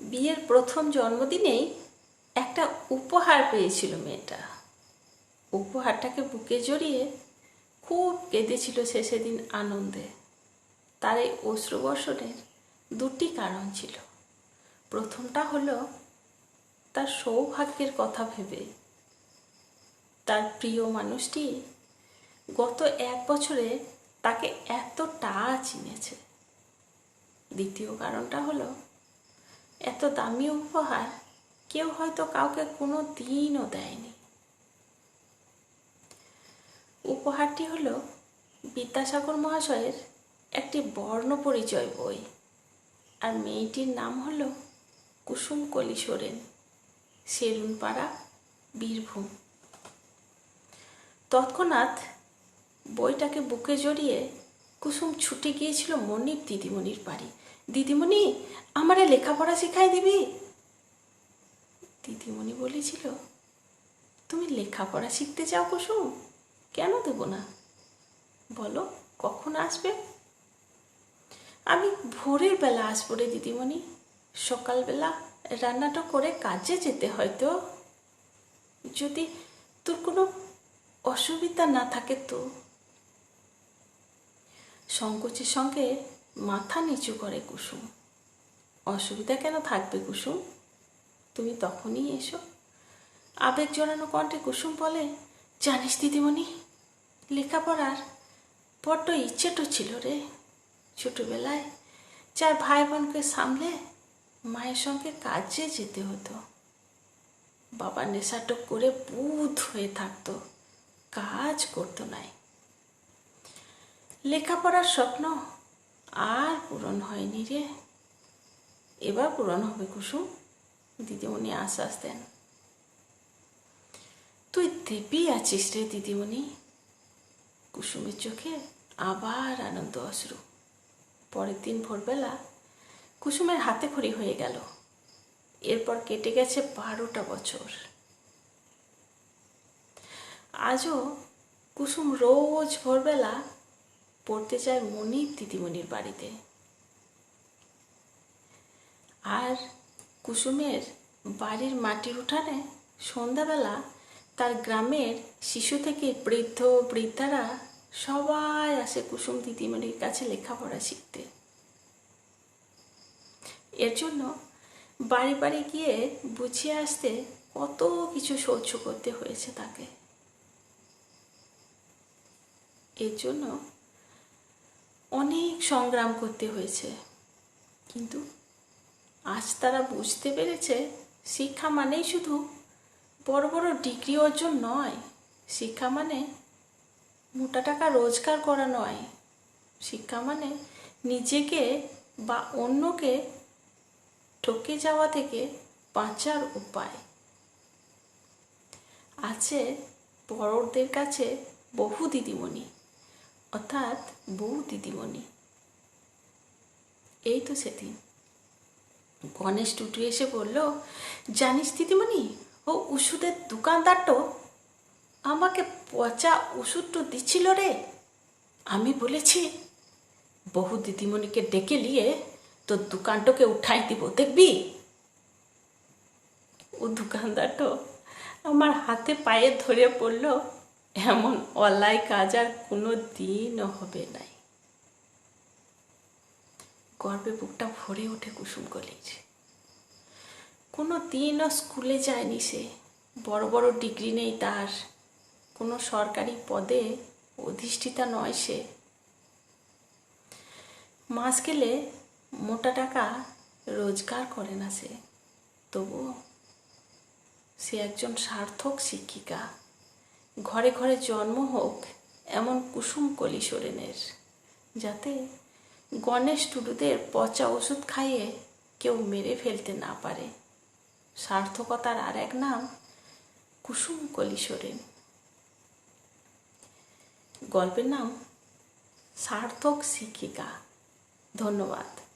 বিয়ের প্রথম জন্মদিনেই একটা উপহার পেয়েছিল মেয়েটা। উপহারটাকে বুকে জড়িয়ে খুব কেঁদেছিল সে সেদিন আনন্দে। তার এই অশ্রুবর্ষণের দুটি কারণ ছিল। প্রথমটা হলো তার সৌভাগ্যের কথা ভেবে। তার প্রিয় মানুষটি গত এক বছরে তাকে এতটা চিনেছে। দ্বিতীয় কারণটা হলো এত দামি উপহার কেউ হয়তো কাউকে কোনো দিনও দেয়নি। উপহারটি হলো বিদ্যাসাগর মহাশয়ের একটি বর্ণ পরিচয় বই আর মেয়েটির নাম হলো কুসুম কলি সোরেন, সেলুনপাড়া, বীরভূম। তৎক্ষণাৎ বইটাকে বুকে জড়িয়ে কুসুম ছুটে গিয়েছিল মনির দিদিমণির বাড়ি। দিদিমণি, আমারে লেখাপড়া শেখাই দিবি? দিদিমণি বলেছিল, তুমি লেখাপড়া শিখতে চাও কুসুম? কেন দেবো না? বলো, কখন আসবে? আমি ভোরের বেলা আসব রে দিদিমণি। সকালবেলা রান্নাটা করে কাজে যেতে হয়তো যদি তোর কোনো অসুবিধা না থাকে তো? সংকোচের সঙ্গে মাথা নিচু করে কুসুম। অসুবিধা কেন থাকবে কুসুম? তুমি তখনই এসো। আবেগ জড়ানো কণ্ঠে কুসুম বলে, জানিস দিদিমণি, লেখাপড়ার বড্ড ইচ্ছেটো ছিল রে। ছোটবেলায় চার ভাই বোনকে সামলে মায়ের সঙ্গে কাজে যেতে হতো। বাবা নেশাটক করে বুধ হয়ে থাকতো। কাজ করতো নাই। লেখাপড়ার স্বপ্ন আর পূরণ হয়নি রে। এবার পূরণ হবে কুসুম। দিদিমণি আশ্বাস দেন তুই দেবী আছিস রে দিদিমণি। কুসুমের চোখে আবার আনন্দ অশ্রু। পরের দিন ভোরবেলা কুসুমের হাতে খড়ি হয়ে গেল। এরপর কেটে গেছে বারোটা বছর। আজও কুসুম রোজ ভোরবেলা পড়তে যায় মনির দিদিমণির বাড়িতে। আর কুসুমের বাড়ির মাটির উঠানে সন্ধ্যাবেলা তার গ্রামের শিশু থেকে বৃদ্ধ বৃদ্ধারা সবাই আসে কুসুম দিদিমণির কাছে লেখাপড়া শিখতে। এর জন্য বাড়ি বাড়ি গিয়ে বুঝিয়ে আসতে কত কিছু সহ্য করতে হয়েছে তাকে। এর জন্য অনেক সংগ্রাম করতে হয়েছে। কিন্তু আজ তারা বুঝতে পেরেছে শিক্ষা মানেই শুধু বড় বড় ডিগ্রি অর্জন নয়, শিক্ষা মানে মোটা টাকা রোজগার করা নয়। শিক্ষা মানে নিজেকে বা অন্যকে ঠকে যাওয়া থেকে বাঁচার উপায়। আছে বড়দের কাছে বহু দিদিমণি। অর্থাৎ বউ দিদিমণি। এই তো সেদিন। গণেশ টুটু এসে বলল, জানিস দিদিমণি, ও ওষুধের দোকানদারটো আমাকে পচা ওষুধটো দিচ্ছিল রে। আমি বলেছি বহু দিদিমণিকে ডেকে নিয়ে তোর দোকানটাকে উঠাই দিব, দেখবি? ও দোকানদারটো আমার হাতে পায়ে ধরে পড়ল এমন অলাই কাজ আর কোনো দিনও হবে নাই। গর্বে বুকটা ভরে ওঠে কুসুম কলেজ কোনো দিনও স্কুলে যায়নি সে। বড় বড় ডিগ্রি নেই তার। কোনো সরকারি পদে অধিষ্ঠিতা নয় সে। মাস গেলে মোটা টাকা রোজগার করে না সে। তবুও সে একজন সার্থক শিক্ষিকা। ঘরে ঘরে জন্ম হোক এমন কুসুম কলি সোরেনের যাতে গণেশ টুডুদের পচা ওষুধ খাইয়ে কেউ মেরে ফেলতে না পারে। সার্থকতার আর এক নাম কুসুম কলি সোরেন গল্পের নাম সার্থক শিক্ষিকা। ধন্যবাদ।